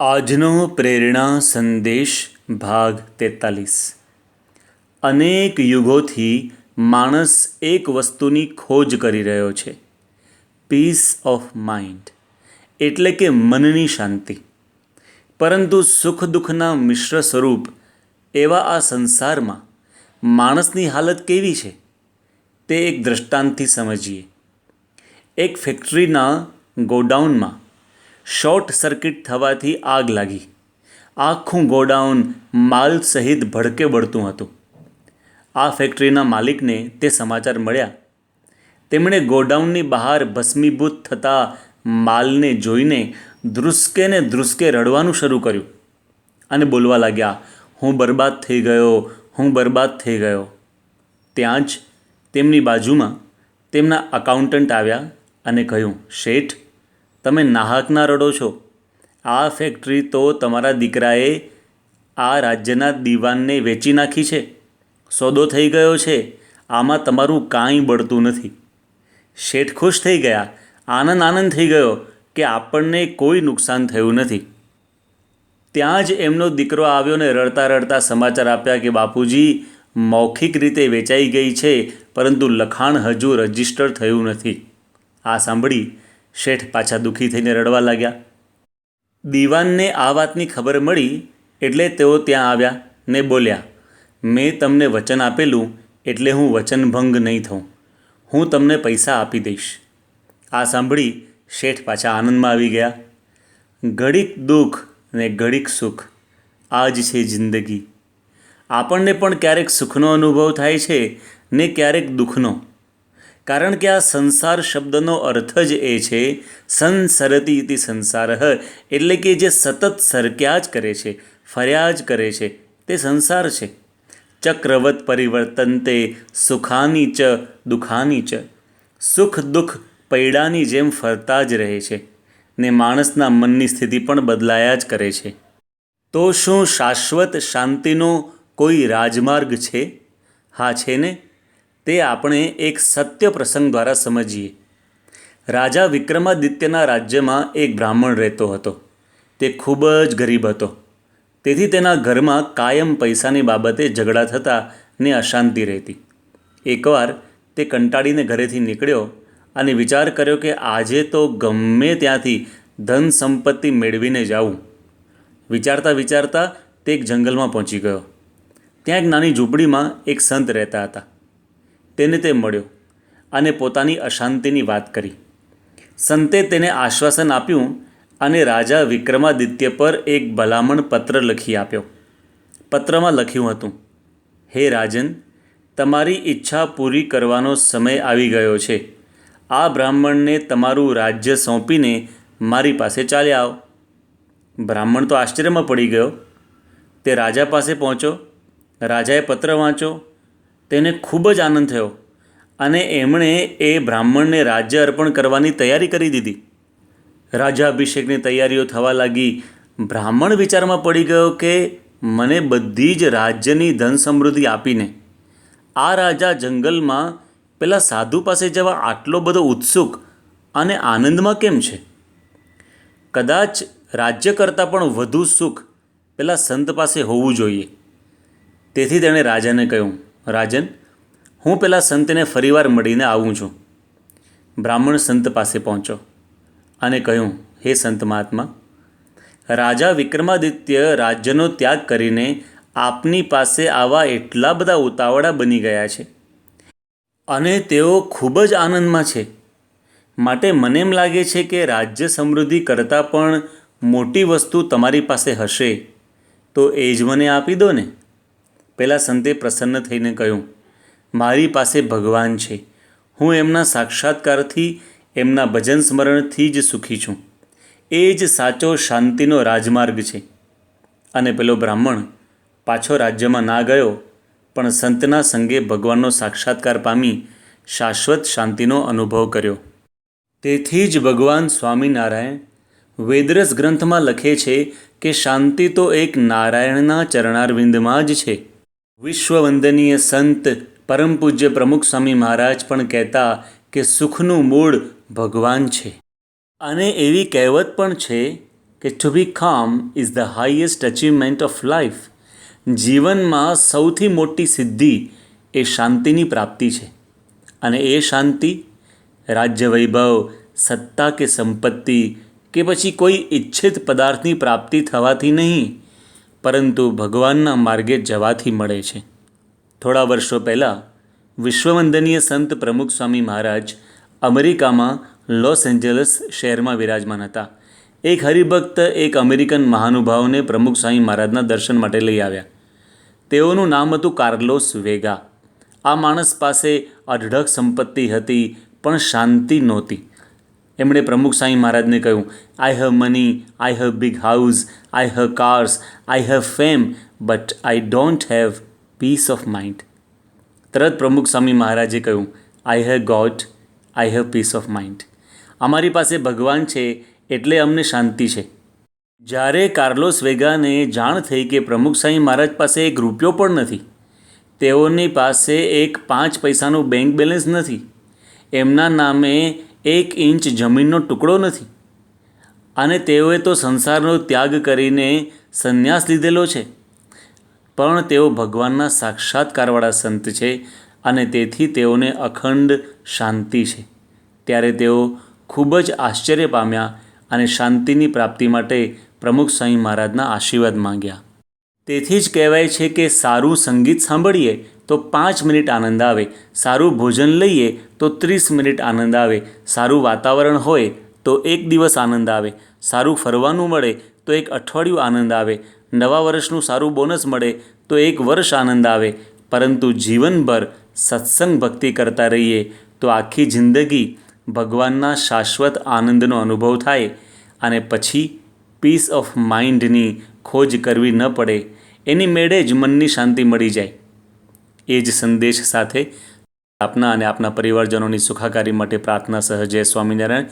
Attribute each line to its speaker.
Speaker 1: આજનો પ્રેરણા સંદેશ ભાગ તેતાલીસ. અનેક યુગોથી માણસ એક વસ્તુની ખોજ કરી રહ્યો છે. પીસ ઓફ માઇન્ડ એટલે કે મનની શાંતિ. પરંતુ સુખ દુઃખના મિશ્ર સ્વરૂપ એવા આ સંસારમાં માણસની હાલત કેવી છે? તે એક દૃષ્ટાંતથી સમજીએ. એક ફેક્ટરીના ગોડાઉનમાં શોર્ટ સર્કિટ થવાથી આગ લાગી. આખું ગોડાઉન માલ સહિત ભડકે બળતું હતું. આ ફેક્ટરીના માલિકને તે સમાચાર મળ્યા. તેમણે ગોડાઉનની બહાર ભસ્મીભૂત થતા માલને જોઈને ધ્રુસકે ને ધ્રુસકે રડવાનું શરૂ કર્યું અને બોલવા લાગ્યા, હું બરબાદ થઈ ગયો, હું બરબાદ થઈ ગયો. ત્યાં જ તેમની બાજુમાં તેમના અકાઉન્ટન્ટ આવ્યા અને કહ્યું, શેઠ તમે નાહકના રડો છો. આ ફેક્ટરી તો તમારા દીકરાએ આ રાજ્યના દીવાનને વેચી નાખી છે. સોદો થઈ ગયો છે. આમાં તમારું કાંઈ બળતું નથી. શેઠ ખુશ થઈ ગયા. આનંદ આનંદ થઈ ગયો કે આપણને કોઈ નુકસાન થયું નથી. ત્યાં જ એમનો દીકરો આવ્યો ને રડતા રડતા સમાચાર આપ્યા કે બાપુજી, મૌખિક રીતે વેચાઈ ગઈ છે, પરંતુ લખાણ હજુ રજિસ્ટર થયું નથી. આ સાંભળી શેઠ પાછા દુઃખી થઈને રડવા લાગ્યા. દીવાનને આ વાતની ખબર મળી એટલે તેઓ ત્યાં આવ્યા ને બોલ્યા, મેં તમને વચન આપેલું એટલે હું વચનભંગ નહીં થઉં. હું તમને પૈસા આપી દઈશ. આ સાંભળી શેઠ પાછા આનંદમાં આવી ગયા. ઘડીક દુઃખ ને ઘડીક સુખ આ જ છે જિંદગી. આપણને પણ ક્યારેક સુખનો અનુભવ થાય છે ને ક્યારેક દુઃખનો. કારણ કે આ સંસાર શબ્દનો અર્થ જ એ છે સંસરતી સંસાર, એટલે કે જે સતત સરક્યા જ કરે છે, ફર્યા જ કરે છે, તે સંસાર છે. ચક્રવત પરિવર્તનતે સુખાની ચ, દુઃખાની ચ. સુખ દુઃખ પૈડાની જેમ ફરતા જ રહે છે, ને માણસના મનની સ્થિતિ પણ બદલાયા જ કરે છે. તો શું શાશ્વત શાંતિનો કોઈ રાજમાર્ગ છે? હા, છે ને? તે આપણે એક સત્ય પ્રસંગ દ્વારા સમજીએ. રાજા વિક્રમાદિત્યના રાજ્યમાં એક બ્રાહ્મણ રહેતો હતો. તે ખૂબ જ ગરીબ હતો. તેથી તેના ઘરમાં કાયમ પૈસાની બાબતે ઝઘડા થતા ને અશાંતિ રહેતી. એકવાર તે કંટાળીને ઘરેથી નીકળ્યો અને વિચાર કર્યો કે આજે તો ગમે ત્યાંથી ધન સંપત્તિ મેળવીને જાઉં. વિચારતા વિચારતા તે એક જંગલમાં પહોંચી ગયો. ત્યાં એક નાની ઝૂંપડીમાં એક સંત રહેતા હતા. તેને તે મળ્યો અને પોતાની અશાંતિની વાત કરી. સંતે તેને આશ્વાસન આપ્યું અને રાજા વિક્રમાદિત્ય પર એક ભલામણ પત્ર લખી આપ્યો. પત્રમાં લખ્યું હતું, હે રાજન, તમારી ઈચ્છા પૂરી કરવાનો સમય આવી ગયો છે. આ બ્રાહ્મણને તમારું રાજ્ય સોંપીને મારી પાસે ચાલ્યા આવ. બ્રાહ્મણ તો આશ્ચર્યમાં પડી ગયો. તે રાજા પાસે પહોંચ્યો. રાજાએ પત્ર વાંચ્યો તેને ખૂબ જ આનંદ થયો અને એમણે એ બ્રાહ્મણને રાજ્ય અર્પણ કરવાની તૈયારી કરી દીધી. રાજાભિષેકની તૈયારીઓ થવા લાગી બ્રાહ્મણ વિચારમાં પડી ગયો કે મને બધી જ રાજ્યની ધન સમૃદ્ધિ આપીને આ રાજા જંગલમાં પેલા સાધુ પાસે જવા આટલો બધો ઉત્સુક અને આનંદમાં કેમ છે? કદાચ રાજ્ય કરતાં પણ વધુ સુખ પેલા સંત પાસે હોવું જોઈએ. તેથી તેણે રાજાને કહ્યું રાજન, હું પેલા સંતને ફરીવાર મળીને આવું છું. બ્રાહ્મણ સંત પાસે પહોંચ્યો અને કહ્યું, હે સંત મહાત્મા, રાજા વિક્રમાદિત્ય રાજ્યનો ત્યાગ કરીને આપની પાસે આવા એટલા બધા ઉતાવળા બની ગયા છે અને તેઓ ખૂબ જ આનંદમાં છે. માટે મને એમ લાગે છે કે રાજ્ય સમૃદ્ધિ કરતાં પણ મોટી વસ્તુ તમારી પાસે હશે. તો એ જ મને આપી દો ને. પેલા સંતે પ્રસન્ન થઈને કહ્યું, મારી પાસે ભગવાન છે. હું એમના સાક્ષાત્કારથી એમના ભજન સ્મરણથી જ સુખી છું. એ જ સાચો શાંતિનો રાજમાર્ગ છે. અને પેલો બ્રાહ્મણ પાછો રાજ્યમાં ના ગયો, પણ સંતના સંગે ભગવાનનો સાક્ષાત્કાર પામી શાશ્વત શાંતિનો અનુભવ કર્યો. તેથી જ ભગવાન સ્વામિનારાયણ વેદરસ ગ્રંથમાં લખે છે કે શાંતિ તો એક નારાયણના ચરણારવિંદમાં જ છે. વિશ્વવંદનીય સંત પરમ પૂજ્ય પ્રમુખ સ્વામી મહારાજ પણ કહેતા કે સુખનું મૂળ ભગવાન છે. અને એવી કહેવત પણ છે કે to be calm is the highest achievement of life જીવનમાં સૌથી મોટી સિદ્ધિ એ શાંતિની પ્રાપ્તિ છે. અને એ શાંતિ રાજ્ય વૈભવ, સત્તા કે સંપત્તિ કે પછી કોઈ ઈચ્છિત પદાર્થની પ્રાપ્તિ થવાથી નહીં પરંતુ ભગવાનના માર્ગે જવાથી મળે છે. થોડા વર્ષો પહેલાં વિશ્વવંદનીય સંત પ્રમુખ સ્વામી મહારાજ અમેરિકામાં લોસ એન્જલસ શહેરમાં વિરાજમાન હતા. એક હરિભક્ત એક અમેરિકન મહાનુભાવને પ્રમુખ સ્વામી મહારાજના દર્શન માટે લઈ આવ્યા. તેઓનું નામ હતું કાર્લોસ વેગા. આ માણસ પાસે અઢળક સંપત્તિ હતી, પણ શાંતિ નહોતી. એમણે પ્રમુખ સ્વામી મહારાજને કહ્યું I have money I have big house I have cars I have fame but I don't have peace of mind તરત પ્રમુખ સ્વામી મહારાજે કહ્યું I have God I have peace of mind અમારી પાસે ભગવાન છે એટલે અમને શાંતિ છે. જ્યારે કાર્લોસ વેગાને જાણ થઈ કે પ્રમુખ સ્વામી મહારાજ પાસે એક રૂપિયો પણ નથી, તેઓની પાસે એક પાંચ પૈસાનું બેંક બેલેન્સ નથી. એમના નામે એક ઇંચ જમીનનો ટુકડો નથી. અને તેઓએ તો સંસારનો ત્યાગ કરીને સંન્યાસ લીધેલો છે. પણ તેઓ ભગવાનના સાક્ષાત્કારવાળા સંત છે અને તેથી તેઓને અખંડ શાંતિ છે. ત્યારે તેઓ ખૂબ જ આશ્ચર્ય પામ્યા અને શાંતિની પ્રાપ્તિ માટે પ્રમુખ સ્વામી મહારાજના આશીર્વાદ માંગ્યા. તેથી જ કહેવાય છે કે સારું સંગીત સાંભળીએ તો પાંચ મિનિટ આનંદ આવે, સારું ભોજન લઈએ તો ત્રીસ મિનિટ આનંદ આવે, સારું વાતાવરણ હોય તો એક દિવસ આનંદ આવે, સારું ફરવાનું મળે તો એક અઠવાડિયું આનંદ આવે, નવા વર્ષનું સારું બોનસ મળે તો એક વર્ષ આનંદ આવે, પરંતુ જીવનભર સત્સંગ ભક્તિ કરતા રહીએ તો આખી જિંદગી ભગવાનના શાશ્વત આનંદનો અનુભવ થાય અને પછી પીસ ઓફ માઇન્ડની ખોજ કરવી ન પડે. એની મેળે જ મનની શાંતિ મળી જાય. એ જ સંદેશ સાથે આપના અને આપના પરિવારજનોની સુખાકારી માટે પ્રાર્થના સહજે સ્વામિનારાયણ